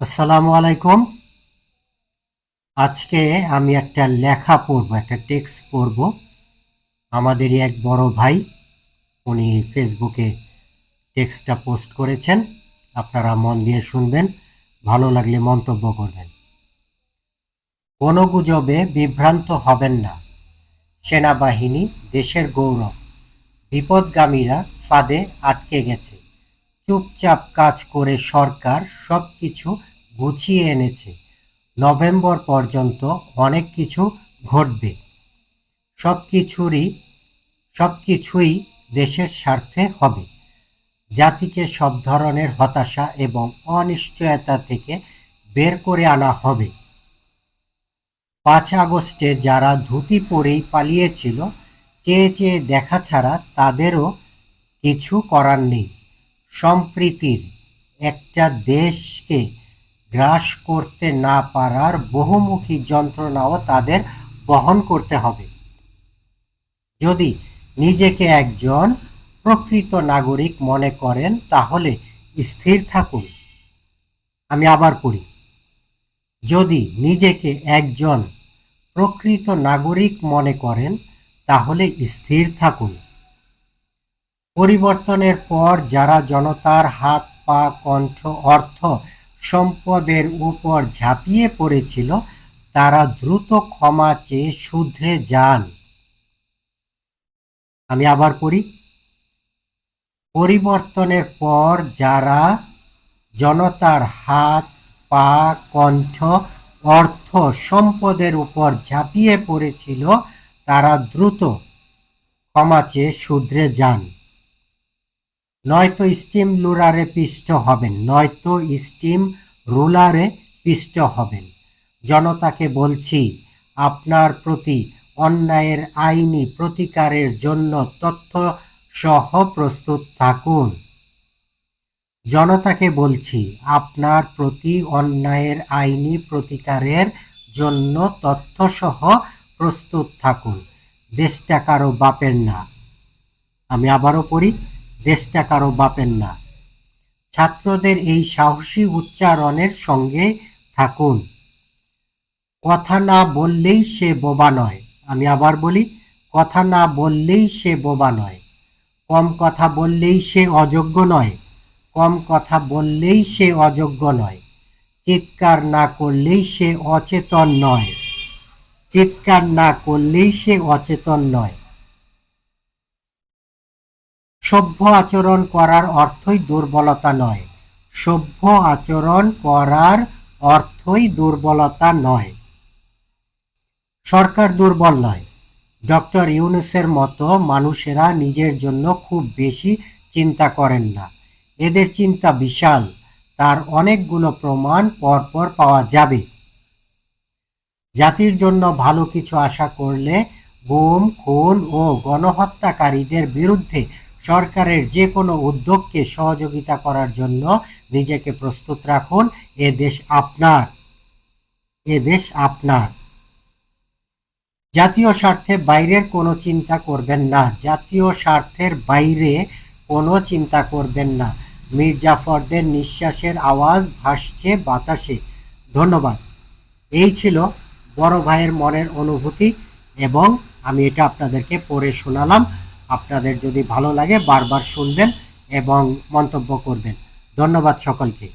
আসসালামু আলাইকুম। আজকে আমি একটা লেখা পড়ব, একটা টেক্সট পড়ব। আমাদেরই এক বড় ভাই, উনি ফেসবুকে টেক্সটটা পোস্ট করেছেন। আপনারা মন দিয়ে শুনবেন, ভালো লাগলে মন্তব্য করবেন। কোনো গুজবে বিভ্রান্ত হবেন না। সেনাবাহিনী, দেশের গৌরব। বিপদগামীরা ফাঁদে আটকে গেছে। চুপচাপ কাজ করে সরকার সব কিছু গুছিয়ে এনেছে। নভেম্বর পর্যন্ত অনেক কিছু ঘটবে। সব কিছুরই সব কিছুই দেশের স্বার্থে হবে। জাতিকে সব ধরনের হতাশা এবং অনিশ্চয়তা থেকে বের করে আনা হবে। পাঁচ আগস্টে যারা ধুতি পরেই পালিয়েছিল, চেয়ে চেয়ে দেখা ছাড়া তাদেরও কিছু করার নেই। সম্প্রীতির একটা দেশকে গ্রাস করতে না পারার বহুমুখী যন্ত্রণাও তাদের বহন করতে হবে। যদি নিজেকে একজন প্রকৃত নাগরিক মনে করেন, তাহলে স্থির থাকুন। আমি আবার পড়ি। যদি নিজেকে একজন প্রকৃত নাগরিক মনে করেন, তাহলে স্থির থাকুন। পরিবর্তনের পর যারা জনতার হাত, পা, কণ্ঠ, অর্থ, সম্পদের উপর ঝাঁপিয়ে পড়েছিল, তারা দ্রুত ক্ষমা চেয়ে শুধরে যান। আমি আবার পড়ি। পরিবর্তনের পর যারা জনতার হাত, পা, কণ্ঠ, অর্থ, সম্পদের উপর ঝাঁপিয়ে পড়েছিল, তারা দ্রুত ক্ষমা চেয়ে শুধরে যান। নয়তো স্টিম রুলারে পিষ্ট হবেন, নয়তো স্টিম রুলারে পিষ্ট হবেন। জনতাকে বলছি, আপনার প্রতি অন্যায়ের আইনি প্রতিকারের জন্য তথ্য সহ প্রস্তুত থাকুন। জনতাকে বলছি, আপনার প্রতি অন্যায়ের আইনি প্রতিকারের জন্য তথ্যসহ প্রস্তুত থাকুন। দেশটা কারও বাপের না। আমি আবারও পড়ি। দেশটা কারও বাপের না। ছাত্রদের এই সাহসী উচ্চারণের সঙ্গে থাকুন। কথা না বললেই সে বোবা নয়। আমি আবার বলি, কথা না বললেই সে বোবা নয়। কম কথা বললেই সে অযোগ্য নয়। কম কথা বললেই সে অযোগ্য নয়। চিৎকার না করলেই সে অচেতন নয়। চিৎকার না করলেই সে অচেতন নয়। সভ্য আচরণ করার অর্থই দুর্বলতা নয়। সভ্য আচরণ করার অর্থই দুর্বলতা নয়। সরকার দুর্বল নয়। ডক্টর ইউনুসের মতো মানুষেরা নিজের জন্য খুব বেশি চিন্তা করেন না। এদের চিন্তা বিশাল। তার অনেকগুলো প্রমাণ পরপর পাওয়া যাবে। জাতির জন্য ভালো কিছু আশা করলে গুম খুন ও গণহত্যাকারীদের বিরুদ্ধে সরকারের যে কোনো উদ্যোগকে সহযোগিতা করার জন্য নিজেকে প্রস্তুত রাখুন। এ দেশ আপনার। এ দেশ আপনার। জাতীয় স্বার্থে বাইরের কোনো চিন্তা করবেন না। জাতীয় স্বার্থের বাইরে কোনো চিন্তা করবেন না। মীর জাফরদের নিঃশ্বাসের আওয়াজ ভাসছে বাতাসে। ধন্যবাদ। এই ছিল বড় ভাইয়ের মনের অনুভূতি এবং আমি এটা আপনাদেরকে পড়ে শোনালাম। আপনাদের যদি ভালো লাগে বারবার শুনবেন এবং মন্তব্য করবেন। ধন্যবাদ সকলকে।